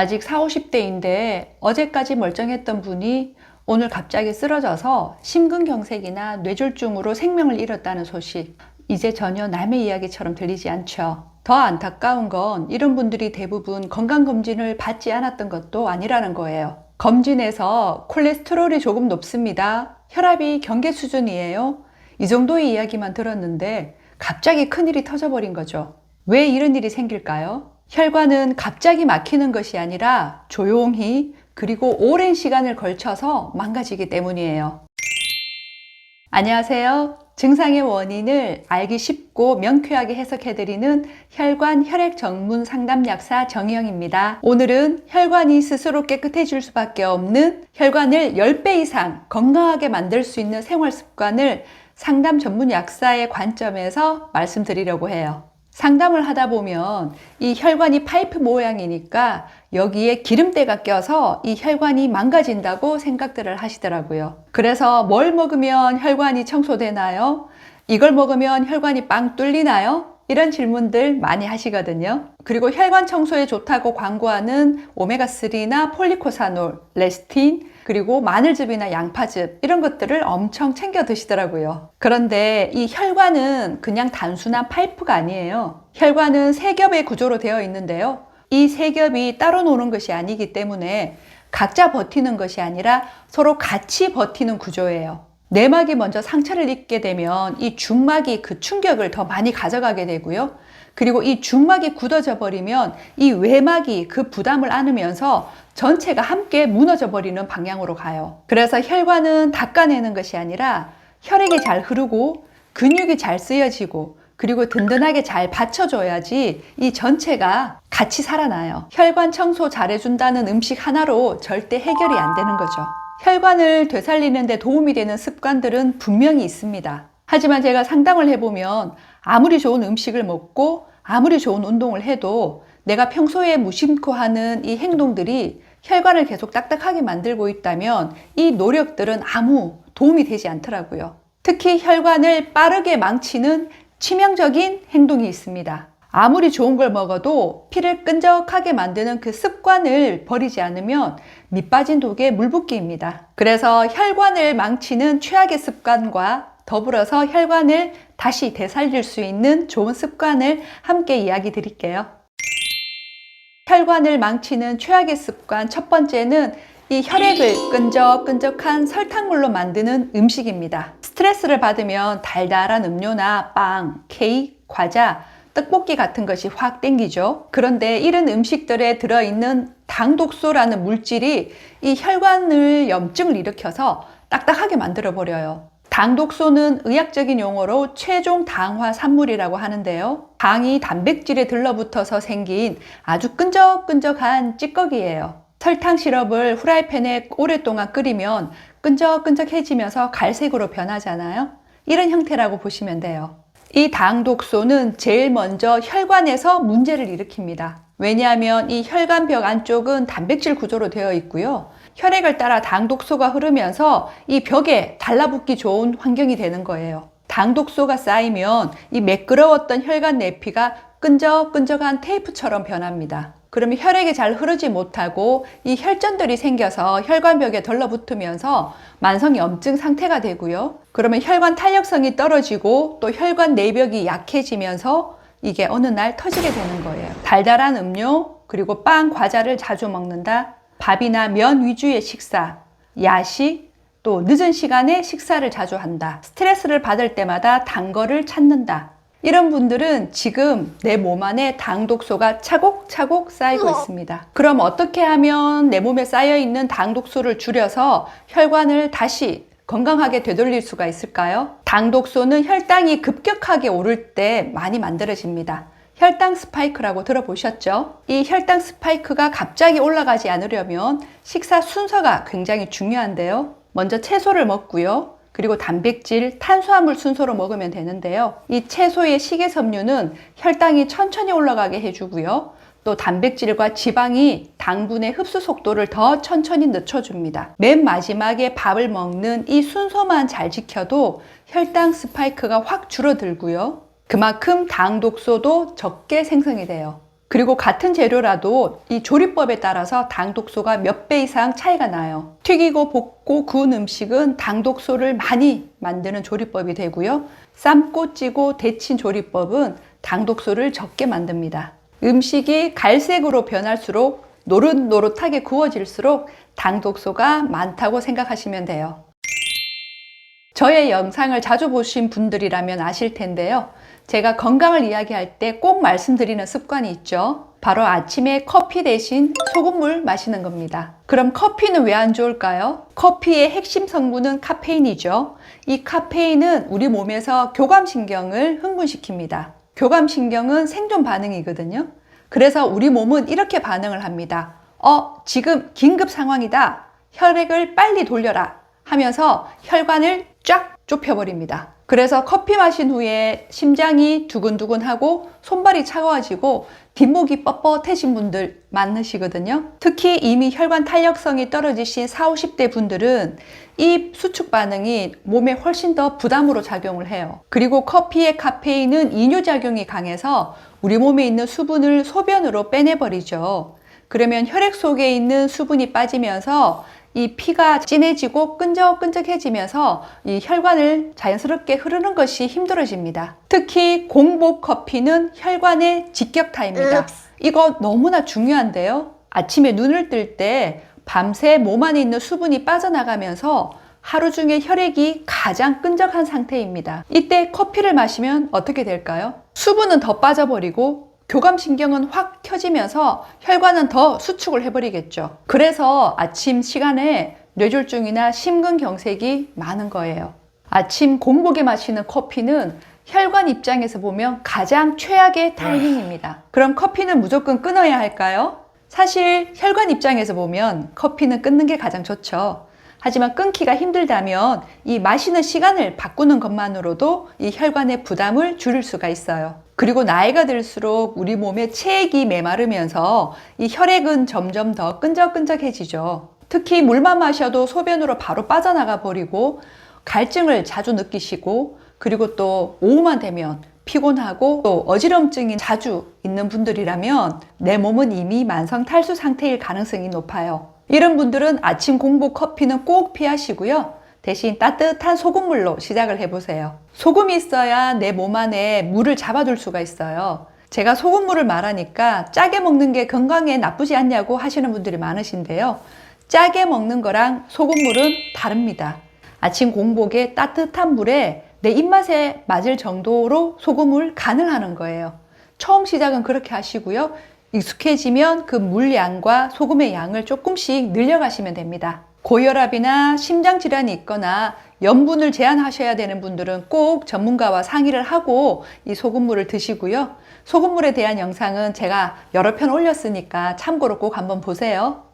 아직 40, 50대인데 어제까지 멀쩡했던 분이 오늘 갑자기 쓰러져서 심근경색이나 뇌졸중으로 생명을 잃었다는 소식. 이제 전혀 남의 이야기처럼 들리지 않죠. 더 안타까운 건 이런 분들이 대부분 건강검진을 받지 않았던 것도 아니라는 거예요. 검진에서 콜레스테롤이 조금 높습니다. 혈압이 경계 수준이에요. 이 정도의 이야기만 들었는데 갑자기 큰일이 터져버린 거죠. 왜 이런 일이 생길까요? 혈관은 갑자기 막히는 것이 아니라 조용히 그리고 오랜 시간을 걸쳐서 망가지기 때문이에요. 안녕하세요. 증상의 원인을 알기 쉽고 명쾌하게 해석해드리는 혈관 혈액 전문 상담 약사 정희영입니다. 오늘은 혈관이 스스로 깨끗해질 수밖에 없는 혈관을 10배 이상 건강하게 만들 수 있는 생활 습관을 상담 전문 약사의 관점에서 말씀드리려고 해요. 상담을 하다 보면 이 혈관이 파이프 모양이니까 여기에 기름때가 껴서 이 혈관이 망가진다고 생각들을 하시더라고요. 그래서 뭘 먹으면 혈관이 청소되나요? 이걸 먹으면 혈관이 빵 뚫리나요? 이런 질문들 많이 하시거든요. 그리고 혈관 청소에 좋다고 광고하는 오메가3나 폴리코사놀, 레스틴, 그리고 마늘즙이나 양파즙 이런 것들을 엄청 챙겨 드시더라고요. 그런데 이 혈관은 그냥 단순한 파이프가 아니에요. 혈관은 세 겹의 구조로 되어 있는데요. 이 세 겹이 따로 노는 것이 아니기 때문에 각자 버티는 것이 아니라 서로 같이 버티는 구조예요. 내막이 먼저 상처를 입게 되면 이 중막이 그 충격을 더 많이 가져가게 되고요. 그리고 이 중막이 굳어져 버리면 이 외막이 그 부담을 안으면서 전체가 함께 무너져 버리는 방향으로 가요. 그래서 혈관은 닦아내는 것이 아니라 혈액이 잘 흐르고 근육이 잘 쓰여지고 그리고 든든하게 잘 받쳐줘야지 이 전체가 같이 살아나요. 혈관 청소 잘해준다는 음식 하나로 절대 해결이 안 되는 거죠. 혈관을 되살리는 데 도움이 되는 습관들은 분명히 있습니다. 하지만 제가 상담을 해보면 아무리 좋은 음식을 먹고 아무리 좋은 운동을 해도 내가 평소에 무심코 하는 이 행동들이 혈관을 계속 딱딱하게 만들고 있다면 이 노력들은 아무 도움이 되지 않더라고요. 특히 혈관을 빠르게 망치는 치명적인 행동이 있습니다. 아무리 좋은 걸 먹어도 피를 끈적하게 만드는 그 습관을 버리지 않으면 밑빠진 독에 물붓기입니다. 그래서 혈관을 망치는 최악의 습관과 더불어서 혈관을 다시 되살릴 수 있는 좋은 습관을 함께 이야기 드릴게요. 혈관을 망치는 최악의 습관 첫 번째는 이 혈액을 끈적끈적한 설탕물로 만드는 음식입니다. 스트레스를 받으면 달달한 음료나 빵, 케이크, 과자, 떡볶이 같은 것이 확 땡기죠. 그런데 이런 음식들에 들어있는 당독소라는 물질이 이 혈관을 염증을 일으켜서 딱딱하게 만들어 버려요. 당독소는 의학적인 용어로 최종 당화 산물이라고 하는데요. 당이 단백질에 들러붙어서 생긴 아주 끈적끈적한 찌꺼기예요. 설탕 시럽을 후라이팬에 오랫동안 끓이면 끈적끈적해지면서 갈색으로 변하잖아요. 이런 형태라고 보시면 돼요. 이 당독소는 제일 먼저 혈관에서 문제를 일으킵니다. 왜냐하면 이 혈관벽 안쪽은 단백질 구조로 되어 있고요. 혈액을 따라 당독소가 흐르면서 이 벽에 달라붙기 좋은 환경이 되는 거예요. 당독소가 쌓이면 이 매끄러웠던 혈관 내피가 끈적끈적한 테이프처럼 변합니다. 그러면 혈액이 잘 흐르지 못하고 이 혈전들이 생겨서 혈관벽에 덜러붙으면서 만성 염증 상태가 되고요. 그러면 혈관 탄력성이 떨어지고 또 혈관 내벽이 약해지면서 이게 어느 날 터지게 되는 거예요. 달달한 음료, 그리고 빵, 과자를 자주 먹는다. 밥이나 면 위주의 식사, 야식, 또 늦은 시간에 식사를 자주 한다. 스트레스를 받을 때마다 단 거를 찾는다. 이런 분들은 지금 내 몸 안에 당 독소가 차곡차곡 쌓이고 있습니다. 그럼 어떻게 하면 내 몸에 쌓여 있는 당 독소를 줄여서 혈관을 다시 건강하게 되돌릴 수가 있을까요? 당 독소는 혈당이 급격하게 오를 때 많이 만들어집니다. 혈당 스파이크라고 들어보셨죠? 이 혈당 스파이크가 갑자기 올라가지 않으려면 식사 순서가 굉장히 중요한데요. 먼저 채소를 먹고요. 그리고 단백질, 탄수화물 순서로 먹으면 되는데요. 이 채소의 식이섬유는 혈당이 천천히 올라가게 해주고요. 또 단백질과 지방이 당분의 흡수 속도를 더 천천히 늦춰줍니다. 맨 마지막에 밥을 먹는 이 순서만 잘 지켜도 혈당 스파이크가 확 줄어들고요. 그만큼 당 독소도 적게 생성이 돼요. 그리고 같은 재료라도 이 조리법에 따라서 당독소가 몇 배 이상 차이가 나요. 튀기고 볶고 구운 음식은 당독소를 많이 만드는 조리법이 되고요. 삶고 찌고 데친 조리법은 당독소를 적게 만듭니다. 음식이 갈색으로 변할수록 노릇노릇하게 구워질수록 당독소가 많다고 생각하시면 돼요. 저의 영상을 자주 보신 분들이라면 아실 텐데요. 제가 건강을 이야기할 때 꼭 말씀드리는 습관이 있죠. 바로 아침에 커피 대신 소금물 마시는 겁니다. 그럼 커피는 왜 안 좋을까요? 커피의 핵심 성분은 카페인이죠. 이 카페인은 우리 몸에서 교감신경을 흥분시킵니다. 교감신경은 생존 반응이거든요. 그래서 우리 몸은 이렇게 반응을 합니다. 어, 지금 긴급 상황이다. 혈액을 빨리 돌려라. 하면서 혈관을 쫙 좁혀버립니다. 그래서 커피 마신 후에 심장이 두근두근하고 손발이 차가워지고 뒷목이 뻣뻣해진 분들 많으시거든요. 특히 이미 혈관 탄력성이 떨어지신 40, 50대 분들은 이 수축 반응이 몸에 훨씬 더 부담으로 작용을 해요. 그리고 커피의 카페인은 이뇨작용이 강해서 우리 몸에 있는 수분을 소변으로 빼내버리죠. 그러면 혈액 속에 있는 수분이 빠지면서 이 피가 진해지고 끈적끈적해지면서 이 혈관을 자연스럽게 흐르는 것이 힘들어집니다. 특히 공복 커피는 혈관의 직격타입니다. 이거 너무나 중요한데요. 아침에 눈을 뜰 때 밤새 몸 안에 있는 수분이 빠져나가면서 하루 중에 혈액이 가장 끈적한 상태입니다. 이때 커피를 마시면 어떻게 될까요? 수분은 더 빠져버리고 교감신경은 확 켜지면서 혈관은 더 수축을 해버리겠죠. 그래서 아침 시간에 뇌졸중이나 심근경색이 많은 거예요. 아침 공복에 마시는 커피는 혈관 입장에서 보면 가장 최악의 타이밍입니다. 그럼 커피는 무조건 끊어야 할까요? 사실 혈관 입장에서 보면 커피는 끊는 게 가장 좋죠. 하지만 끊기가 힘들다면 이 마시는 시간을 바꾸는 것만으로도 이 혈관의 부담을 줄일 수가 있어요. 그리고 나이가 들수록 우리 몸에 체액이 메마르면서 이 혈액은 점점 더 끈적끈적해지죠. 특히 물만 마셔도 소변으로 바로 빠져나가 버리고 갈증을 자주 느끼시고 그리고 또 오후만 되면 피곤하고 또 어지럼증이 자주 있는 분들이라면 내 몸은 이미 만성 탈수 상태일 가능성이 높아요. 이런 분들은 아침 공복 커피는 꼭 피하시고요. 대신 따뜻한 소금물로 시작을 해보세요. 소금이 있어야 내 몸 안에 물을 잡아줄 수가 있어요. 제가 소금물을 말하니까 짜게 먹는 게 건강에 나쁘지 않냐고 하시는 분들이 많으신데요. 짜게 먹는 거랑 소금물은 다릅니다. 아침 공복에 따뜻한 물에 내 입맛에 맞을 정도로 소금을 간을 하는 거예요. 처음 시작은 그렇게 하시고요. 익숙해지면 그 물량과 소금의 양을 조금씩 늘려가시면 됩니다. 고혈압이나 심장질환이 있거나 염분을 제한하셔야 되는 분들은 꼭 전문가와 상의를 하고 이 소금물을 드시고요. 소금물에 대한 영상은 제가 여러 편 올렸으니까 참고로 꼭 한번 보세요.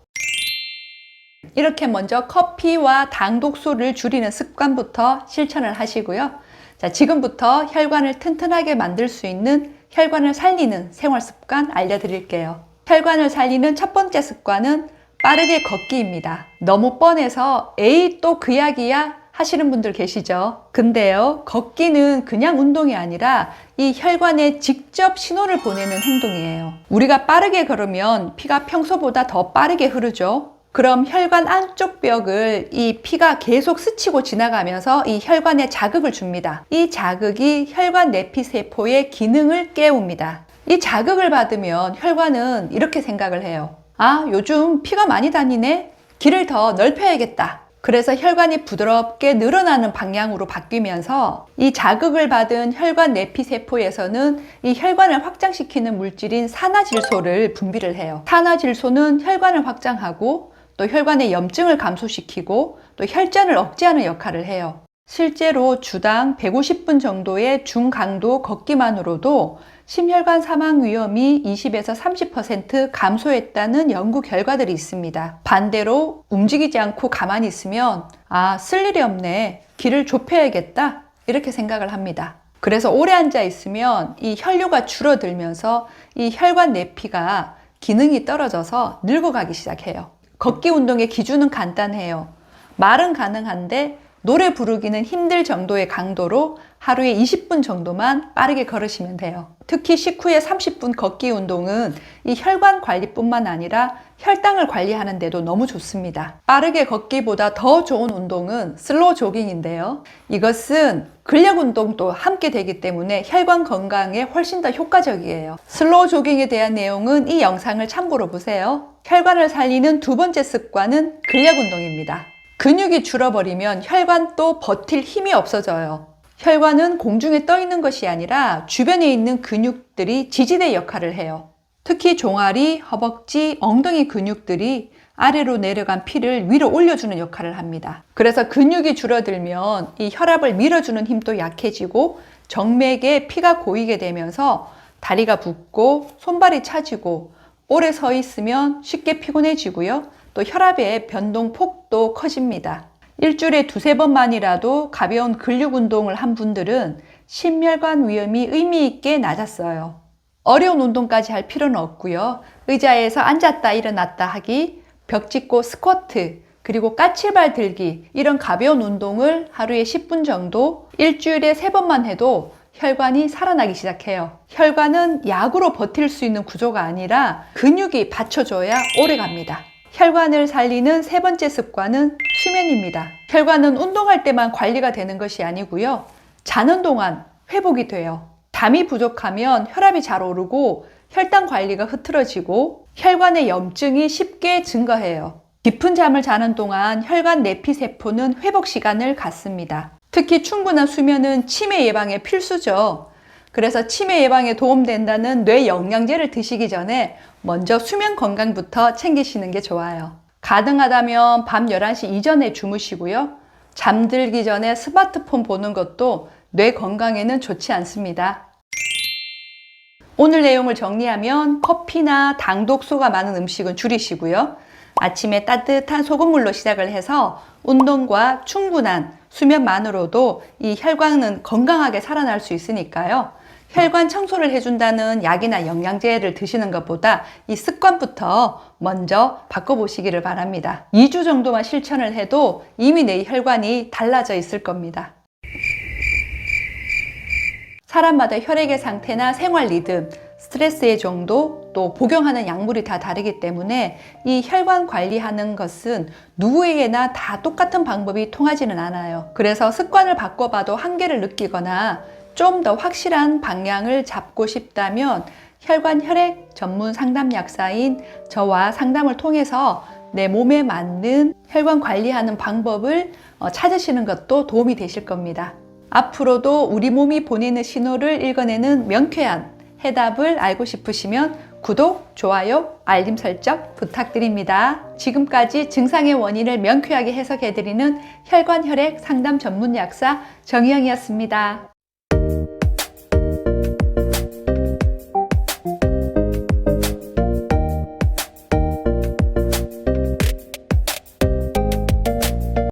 이렇게 먼저 커피와 당 독소를 줄이는 습관부터 실천을 하시고요. 자, 지금부터 혈관을 튼튼하게 만들 수 있는 혈관을 살리는 생활 습관 알려드릴게요. 혈관을 살리는 첫 번째 습관은 빠르게 걷기입니다. 너무 뻔해서 에이 또 그 약이야 하시는 분들 계시죠? 근데요, 걷기는 그냥 운동이 아니라 이 혈관에 직접 신호를 보내는 행동이에요. 우리가 빠르게 걸으면 피가 평소보다 더 빠르게 흐르죠. 그럼 혈관 안쪽 벽을 이 피가 계속 스치고 지나가면서 이 혈관에 자극을 줍니다. 이 자극이 혈관 내피 세포의 기능을 깨웁니다. 이 자극을 받으면 혈관은 이렇게 생각을 해요. 아, 요즘 피가 많이 다니네? 길을 더 넓혀야겠다. 그래서 혈관이 부드럽게 늘어나는 방향으로 바뀌면서 이 자극을 받은 혈관 내피 세포에서는 이 혈관을 확장시키는 물질인 산화질소를 분비를 해요. 산화질소는 혈관을 확장하고 또 혈관의 염증을 감소시키고 또 혈전을 억제하는 역할을 해요. 실제로 주당 150분 정도의 중강도 걷기만으로도 심혈관 사망 위험이 20에서 30% 감소했다는 연구 결과들이 있습니다. 반대로 움직이지 않고 가만히 있으면 아, 쓸 일이 없네. 길을 좁혀야겠다. 이렇게 생각을 합니다. 그래서 오래 앉아 있으면 이 혈류가 줄어들면서 이 혈관 내피가 기능이 떨어져서 늙어가기 시작해요. 걷기 운동의 기준은 간단해요. 말은 가능한데 노래 부르기는 힘들 정도의 강도로 하루에 20분 정도만 빠르게 걸으시면 돼요. 특히 식후에 30분 걷기 운동은 이 혈관 관리뿐만 아니라 혈당을 관리하는 데도 너무 좋습니다. 빠르게 걷기보다 더 좋은 운동은 슬로우 조깅인데요. 이것은 근력 운동도 함께 되기 때문에 혈관 건강에 훨씬 더 효과적이에요. 슬로우 조깅에 대한 내용은 이 영상을 참고로 보세요. 혈관을 살리는 두 번째 습관은 근력 운동입니다. 근육이 줄어버리면 혈관도 버틸 힘이 없어져요. 혈관은 공중에 떠 있는 것이 아니라 주변에 있는 근육들이 지지대 역할을 해요. 특히 종아리, 허벅지, 엉덩이 근육들이 아래로 내려간 피를 위로 올려주는 역할을 합니다. 그래서 근육이 줄어들면 이 혈압을 밀어주는 힘도 약해지고 정맥에 피가 고이게 되면서 다리가 붓고 손발이 차지고 오래 서 있으면 쉽게 피곤해지고요. 또 혈압의 변동 폭도 커집니다. 일주일에 두세 번만이라도 가벼운 근력 운동을 한 분들은 심혈관 위험이 의미 있게 낮았어요. 어려운 운동까지 할 필요는 없고요. 의자에서 앉았다 일어났다 하기, 벽 짚고 스쿼트, 그리고 까치발 들기 이런 가벼운 운동을 하루에 10분 정도 일주일에 세 번만 해도 혈관이 살아나기 시작해요. 혈관은 약으로 버틸 수 있는 구조가 아니라 근육이 받쳐줘야 오래 갑니다. 혈관을 살리는 세 번째 습관은 수면입니다. 혈관은 운동할 때만 관리가 되는 것이 아니고요. 자는 동안 회복이 돼요. 잠이 부족하면 혈압이 잘 오르고 혈당 관리가 흐트러지고 혈관의 염증이 쉽게 증가해요. 깊은 잠을 자는 동안 혈관 내피 세포는 회복 시간을 갖습니다. 특히 충분한 수면은 치매 예방에 필수죠. 그래서 치매 예방에 도움된다는 뇌 영양제를 드시기 전에 먼저 수면 건강부터 챙기시는 게 좋아요. 가능하다면 밤 11시 이전에 주무시고요. 잠들기 전에 스마트폰 보는 것도 뇌 건강에는 좋지 않습니다. 오늘 내용을 정리하면 커피나 당 독소가 많은 음식은 줄이시고요. 아침에 따뜻한 소금물로 시작을 해서 운동과 충분한 수면만으로도 이 혈관은 건강하게 살아날 수 있으니까요. 혈관 청소를 해준다는 약이나 영양제를 드시는 것보다 이 습관부터 먼저 바꿔보시기를 바랍니다. 2주 정도만 실천을 해도 이미 내 혈관이 달라져 있을 겁니다. 사람마다 혈액의 상태나 생활 리듬, 스트레스의 정도, 또 복용하는 약물이 다 다르기 때문에 이 혈관 관리하는 것은 누구에게나 다 똑같은 방법이 통하지는 않아요. 그래서 습관을 바꿔봐도 한계를 느끼거나 좀 더 확실한 방향을 잡고 싶다면 혈관 혈액 전문 상담 약사인 저와 상담을 통해서 내 몸에 맞는 혈관 관리하는 방법을 어, 찾으시는 것도 도움이 되실 겁니다. 앞으로도 우리 몸이 보내는 신호를 읽어내는 명쾌한 해답을 알고 싶으시면 구독, 좋아요, 알림 설정 부탁드립니다. 지금까지 증상의 원인을 명쾌하게 해석해드리는 혈관 혈액 상담 전문 약사 정희영이었습니다.